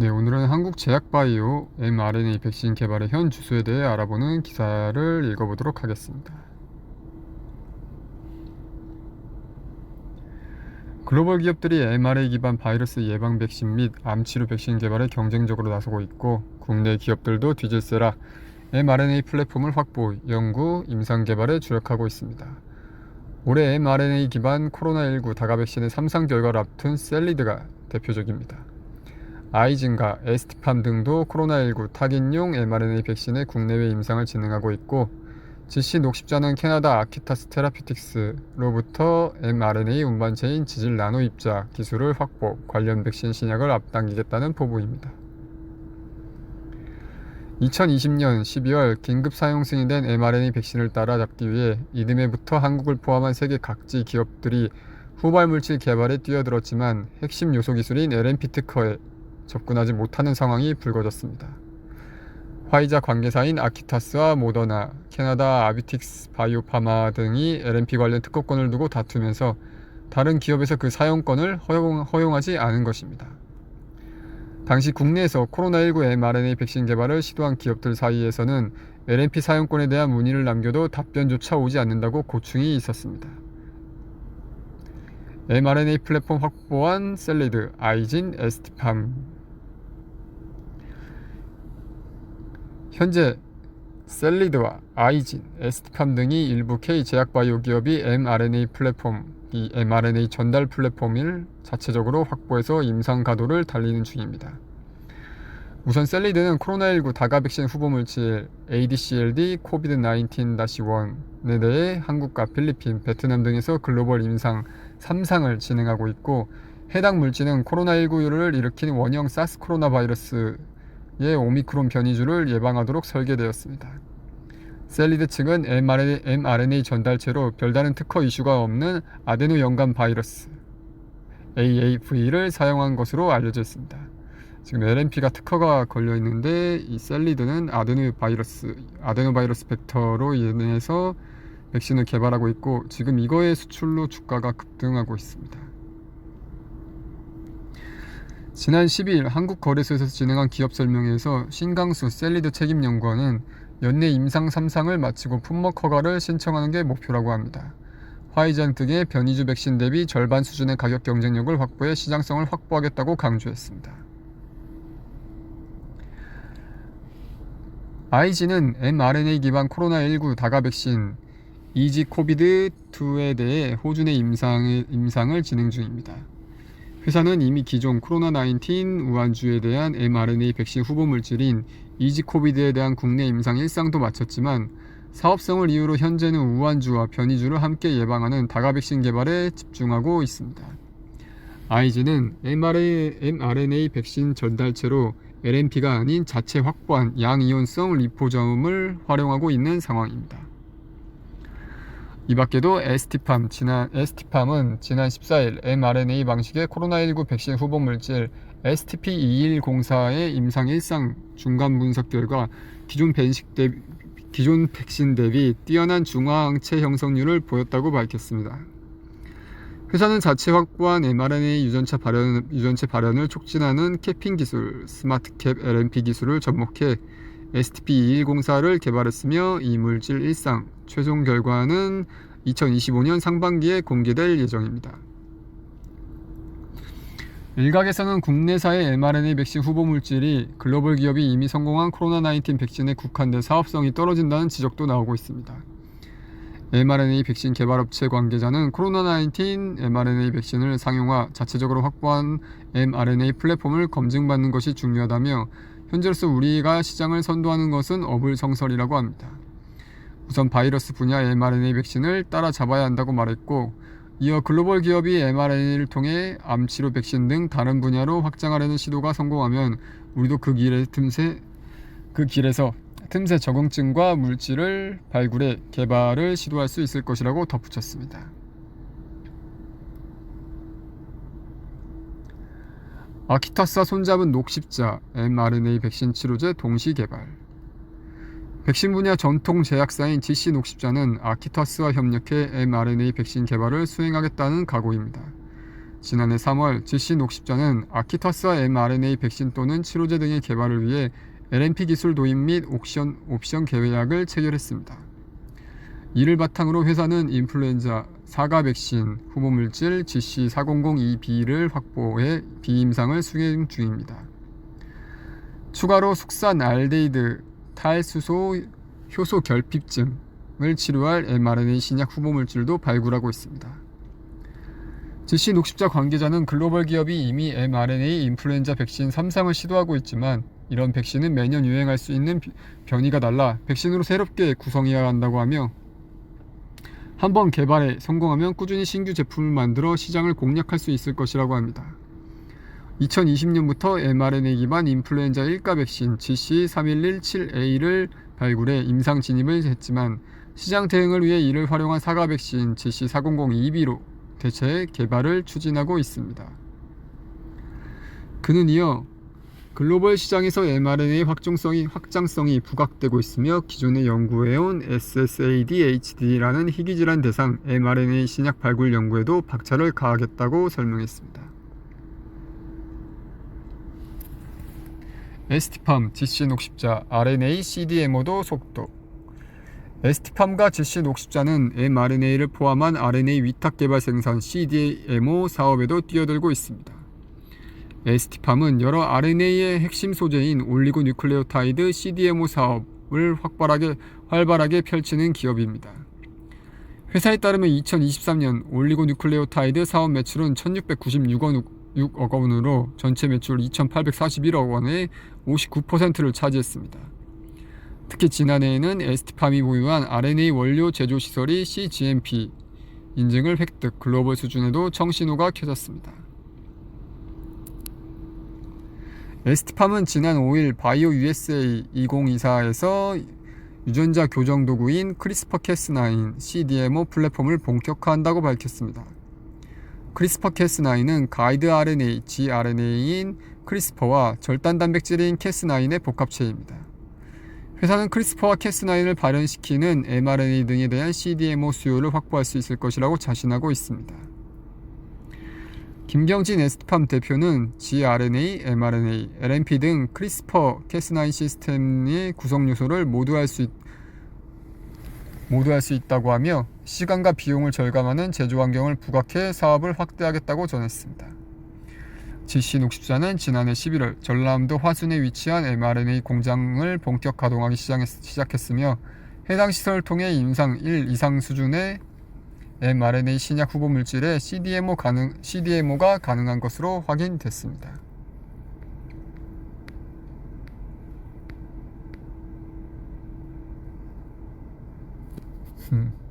네, 오늘은 한국 제약바이오 mRNA 백신 개발의 현 주소에 대해 알아보는 기사를 읽어보도록 하겠습니다. 글로벌 기업들이 mRNA 기반 바이러스 예방 백신 및 암 치료 백신 개발에 경쟁적으로 나서고 있고 국내 기업들도 뒤질세라 mRNA 플랫폼을 확보, 연구, 임상 개발에 주력하고 있습니다. 올해 mRNA 기반 코로나19 다가 백신의 3상 결과를 앞둔 셀리드가 대표적입니다. 아이진과 에스티팜 등도 코로나19 타깃용 mRNA 백신의 국내외 임상을 진행하고 있고 GC 녹십자는 캐나다 아키타스 테라피틱스로부터 mRNA 운반체인 지질 나노 입자 기술을 확보, 관련 백신 신약을 앞당기겠다는 포부입니다. 2020년 12월 긴급 사용 승인된 mRNA 백신을 따라잡기 위해 이듬해부터 한국을 포함한 세계 각지 기업들이 후발 물질 개발에 뛰어들었지만 핵심 요소 기술인 LNP 특허에 접근하지 못하는 상황이 불거졌습니다. 화이자 관계사인 아키타스와 모더나, 캐나다 아비틱스 바이오파마 등이 LNP 관련 특허권을 두고 다투면서 다른 기업에서 그 사용권을 허용, 허용 하지 않은 것입니다. 당시 국내에서 코로나19 mRNA 백신 개발을 시도한 기업들 사이에서는 LNP 사용권에 대한 문의를 남겨도 답변조차 오지 않는다고 고충이 있었습니다. mRNA 플랫폼 확보한 셀리드, 아이진, 에스티팜 현재 셀리드와 아이진, 에스티팜 등이 일부 K 제약바이오 기업이 mRNA 플랫폼, 이 mRNA 전달 플랫폼을 자체적으로 확보해서 임상 가도를 달리는 중입니다. 우선 셀리드는 코로나19 다가 백신 후보 물질 ADCLD COVID-19-1에 대해 한국과 필리핀, 베트남 등에서 글로벌 임상 3상을 진행하고 있고 해당 물질은 코로나19를 일으킨 원형 사스 코로나 바이러스 의 오미크론 변이주를 예방하도록 설계되었습니다. 셀리드 측은 mRNA, 전달체로 별다른 특허 이슈가 없는 아데노 연관 바이러스 AAV를 사용한 것으로 알려져 있습니다. 지금 LNP가 특허가 걸려 있는데 이 셀리드는 아데노 바이러스 아데노 바이러스 벡터로 인해서 백신을 개발하고 있고 지금 이거의 수출로 주가가 급등하고 있습니다. 지난 12일 한국거래소에서 진행한 기업 설명회에서 신강수 셀리드 책임연구원은 연내 임상 3상을 마치고 품목 허가를 신청하는 게 목표라고 합니다. 화이자 등의 변이주 백신 대비 절반 수준의 가격 경쟁력을 확보해 시장성을 확보하겠다고 강조했습니다. 아이지는 mRNA 기반 코로나19 다가 백신 이지 코비드2에 대해 내 임상을, 임상을 진행 중입니다. 회사는 이미 기존 코로나19 우한주에 대한 mRNA 백신 후보 물질인 이지코비드에 대한 국내 임상 1상도 마쳤지만 사업성을 이유로 현재는 우한주와 변이주를 함께 예방하는 다가 백신 개발에 집중하고 있습니다. 아이즈는 mRNA 백신 전달체로 LNP가 아닌 자체 확보한 양이온성 리포점을 활용하고 있는 상황입니다. 이 밖에도 에스티팜, 지난, 에스티팜은 지난 14일 mRNA 방식의 코로나19 백신 후보 물질 STP2104의 임상 1상 중간 분석 결과 기존, 벤식 대비, 기존 백신 대비 뛰어난 중화항체 형성률을 보였다고 밝혔습니다. 회사는 자체 확보한 mRNA 유전차 발현, 유전체 발현을 촉진하는 캐핑 기술, 스마트캡 LNP 기술을 접목해 STP2104를 개발했으며 이 물질 1상 최종 결과는 2025년 상반기에 공개될 예정입니다. 일각에서는 국내사의 mRNA 백신 후보 물질이 글로벌 기업이 이미 성공한 코로나19 백신에 국한된 사업성이 떨어진다는 지적도 나오고 있습니다. mRNA 백신 개발 업체 관계자는 코로나19 mRNA 백신을 상용화, 자체적으로 확보한 mRNA 플랫폼을 검증받는 것이 중요하다며 현재로서 우리가 시장을 선도하는 것은 어불성설이라고 합니다. 우선 바이러스 분야 mRNA 백신을 따라잡아야 한다고 말했고 이어 글로벌 기업이 mRNA를 통해 암 치료 백신 등 다른 분야로 확장하려는 시도가 성공하면 우리도 그 길에 틈새 그 길에서 틈새 적응증과 물질을 발굴해 개발을 시도할 수 있을 것이라고 덧붙였습니다. 아키타스와 손잡은 녹십자 mRNA 백신 치료제 동시 개발 백신 분야 전통 제약사인 GC 녹십자는 아키타스와 협력해 mRNA 백신 개발을 수행하겠다는 각오입니다. 지난해 3월 GC 녹십자는 아키터스와 mRNA 백신 또는 치료제 등의 개발을 위해 LNP 기술 도입 및 옵션, 옵션 계약을 체결했습니다. 이를 바탕으로 회사는 인플루엔자 사가 백신 후보 물질 GC4002B를 확보해 비임상을 수행 중입니다. 추가로 숙산 알데히드 탈수소 효소 결핍증을 치료할 mRNA 신약 후보 물질도 발굴하고 있습니다. GC 녹십자 관계자는 글로벌 기업이 이미 mRNA 인플루엔자 백신 3상을 시도하고 있지만 이런 백신은 매년 유행할 수 있는 비- 변이가 달라 백신으로 새롭게 구성해야 한다고 하며 한번 개발에 성공하면 꾸준히 신규 제품을 만들어 시장을 공략할 수 있을 것이라고 합니다. 2020년부터 mRNA 기반 인플루엔자 1가 백신 GC3117A를 발굴해 임상 진입을 했지만 시장 대응을 위해 이를 활용한 사가 백신 GC4002B로 대체 개발을 추진하고 있습니다. 그는 이어 글로벌 시장에서 mRNA의 확정성이, 확장성이 부각되고 있으며 기존에 연구해온 SSAD-HD라는 희귀질환 대상 mRNA 신약 발굴 연구에도 박차를 가하겠다고 설명했습니다. 에스티팜, GC 녹십자, RNA, CDMO도 속도 에스티팜과 GC 녹십자는 mRNA를 포함한 RNA 위탁 개발 생산 CDMO 사업에도 뛰어들고 있습니다. 에스티팜은 여러 RNA의 핵심 소재인 올리고 뉴클레오타이드 CDMO 사업을 확발하게, 활발하게 펼치는 기업입니다. 회사에 따르면 2023년 올리고 뉴클레오타이드 사업 매출은 1696원 6억 원으로 전체 매출 2841억 원의 59%를 차지했습니다. 특히 지난해에는 에스티팜이 보유한 RNA 원료 제조 시설이 CGMP 인증을 획득, 글로벌 수준에도 청신호가 켜졌습니다. 에스티팜은 지난 5일 바이오 USA 2024에서 유전자 교정 도구인 크리스퍼 캐스9 CDMO 플랫폼을 본격화한다고 밝혔습니다. 크리스퍼 캐스9은 가이드 RNA, gRNA인 크리스퍼와 절단 단백질인 캐스9의 복합체입니다. 회사는 크리스퍼와 캐스9을 발현시키는 mRNA 등에 대한 CDMO 수요를 확보할 수 있을 것이라고 자신하고 있습니다. 김경진 에스트팜 대표는 gRNA, mRNA, LNP 등 크리스퍼 캐스9 시스템의 구성 요소를 모두 할 수 모두 할 수 있다고 하며 시간과 비용을 절감하는 제조 환경을 부각해 사업을 확대하겠다고 전했습니다. GC 녹십자는 지난해 11월 전라남도 화순에 위치한 mRNA 공장을 본격 가동하기 시작했으며 해당 시설을 통해 임상 1 이상 수준의 mRNA 신약 후보 물질의 CDMO 가능, CDMO가 가능한 것으로 확인됐습니다. 음.